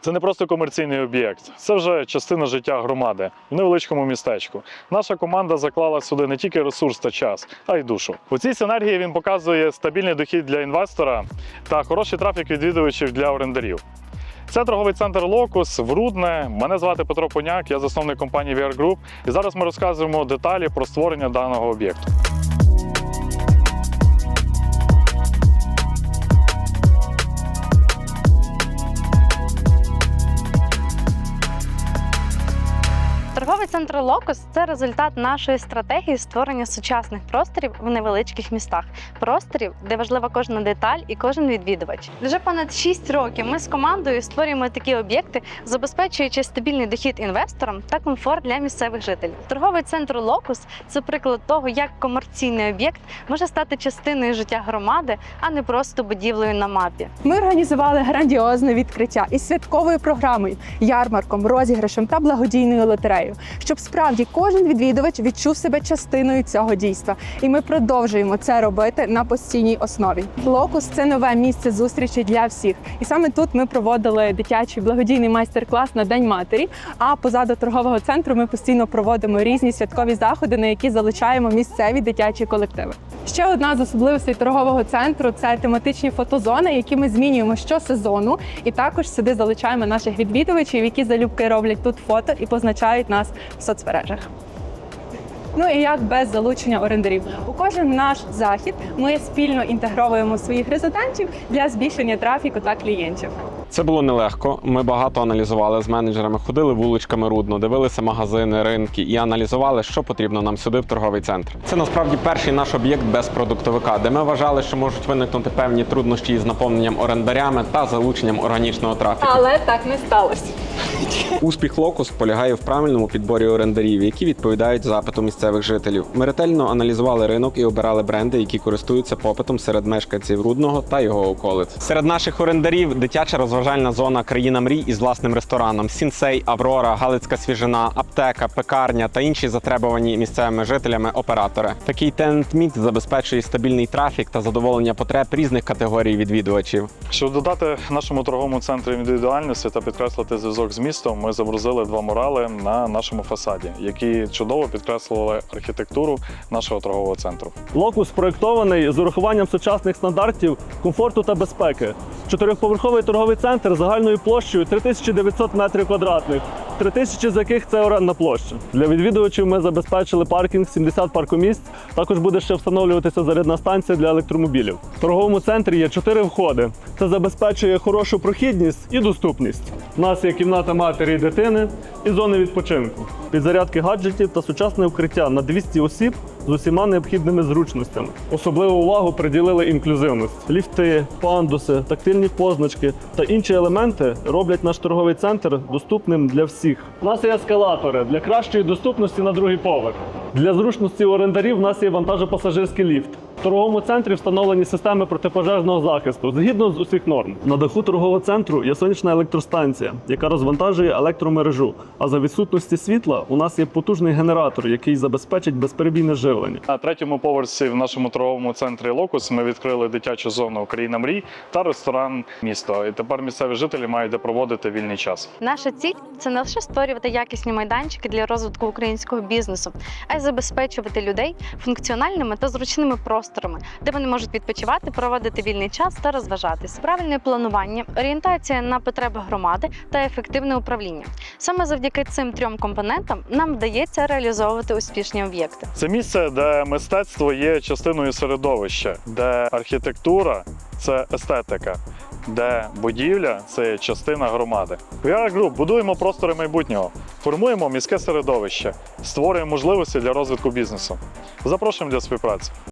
Це не просто комерційний об'єкт, це вже частина життя громади в невеличкому містечку. Наша команда заклала сюди не тільки ресурс та час, а й душу. У цій синергії він показує стабільний дохід для інвестора та хороший трафік відвідувачів для орендарів. Це торговий центр Локус в Рудне. Мене звати Петро Поняк, я засновник компанії VR Group. І зараз ми розказуємо деталі про створення даного об'єкту. Торговий центр Локус це результат нашої стратегії створення сучасних просторів в невеличких містах. Просторів, де важлива кожна деталь і кожен відвідувач. Вже понад 6 років ми з командою створюємо такі об'єкти, забезпечуючи стабільний дохід інвесторам та комфорт для місцевих жителів. Торговий центр Локус це приклад того, як комерційний об'єкт може стати частиною життя громади, а не просто будівлею на мапі. Ми організували грандіозне відкриття із святковою програмою, ярмарком, розіграшем та благодійною лотереєю, щоб справді кожен відвідувач відчув себе частиною цього дійства. І ми продовжуємо це робити на постійній основі. Локус це нове місце зустрічі для всіх. І саме тут ми проводили дитячий благодійний майстер-клас на День матері. А позаду торгового центру ми постійно проводимо різні святкові заходи, на які залучаємо місцеві дитячі колективи. Ще одна з особливостей торгового центру це тематичні фотозони, які ми змінюємо щосезону. І також сюди залучаємо наших відвідувачів, які залюбки роблять тут фото і позначають нас в соцмережах. Ну і як без залучення орендарів, у кожен наш захід ми спільно інтегровуємо своїх резидентів для збільшення трафіку та клієнтів. Це було нелегко. Ми багато аналізували з менеджерами, ходили вуличками рудно, дивилися магазини, ринки і аналізували, що потрібно нам сюди в торговий центр. Це насправді перший наш об'єкт без продуктовика, де ми вважали, що можуть виникнути певні труднощі із наповненням орендарями та залученням органічного трафіку. Але так не сталося. Успіх локус полягає в правильному підборі орендарів, які відповідають запиту місцевих жителів. Ми ретельно аналізували ринок і обирали бренди, які користуються попитом серед мешканців Рудного та його околиць. Серед наших орендарів дитяча розважальна зона Країна мрій із власним рестораном, Сінсей, Аврора, Галицька свіжина, аптека, пекарня та інші затребувані місцевими жителями оператори. Такий тент-мікс забезпечує стабільний трафік та задоволення потреб різних категорій відвідувачів. Щоб додати нашому торговому центру індивідуальності та підкреслити зв'язок з містом, ми зобразили два мурали на нашому фасаді, які чудово підкреслювали архітектуру нашого торгового центру. Локус проєктований з урахуванням сучасних стандартів комфорту та безпеки. Чотирьохповерховий торговий центр загальною площею 3900 метрів квадратних, 3000 з яких це орендна площа. Для відвідувачів ми забезпечили паркінг 70 паркомісць. Також буде ще встановлюватися зарядна станція для електромобілів. В торговому центрі є чотири входи. Це забезпечує хорошу прохідність і доступність. У нас є кімната матері і дитини і зони відпочинку, підзарядки гаджетів та сучасне укриття на 200 осіб з усіма необхідними зручностями. Особливу увагу приділили інклюзивності. Ліфти, пандуси, тактильні позначки та інші елементи роблять наш торговий центр доступним для всіх. У нас є ескалатори для кращої доступності на другий поверх. Для зручності орендарів у нас є вантажопасажирський ліфт. В торговому центрі встановлені системи протипожежного захисту згідно з усіх норм. На даху торгового центру є сонячна електростанція, яка розвантажує електромережу. А за відсутності світла у нас є потужний генератор, який забезпечить безперебійне живлення. На третьому поверсі в нашому торговому центрі Локус ми відкрили дитячу зону Україна мрій та ресторан місто. І тепер місцеві жителі мають де проводити вільний час. Наша ціль це не лише створювати якісні майданчики для розвитку українського бізнесу, а й забезпечувати людей функціональними та зручними просторами, де вони можуть відпочивати, проводити вільний час та розважатись. Правильне планування, орієнтація на потреби громади та ефективне управління. Саме завдяки цим трьом компонентам нам вдається реалізовувати успішні об'єкти. Це місце, де мистецтво є частиною середовища, де архітектура це естетика, де будівля це частина громади. VR Group будуємо простори майбутнього, формуємо міське середовище, створюємо можливості для розвитку бізнесу. Запрошуємо для співпраці.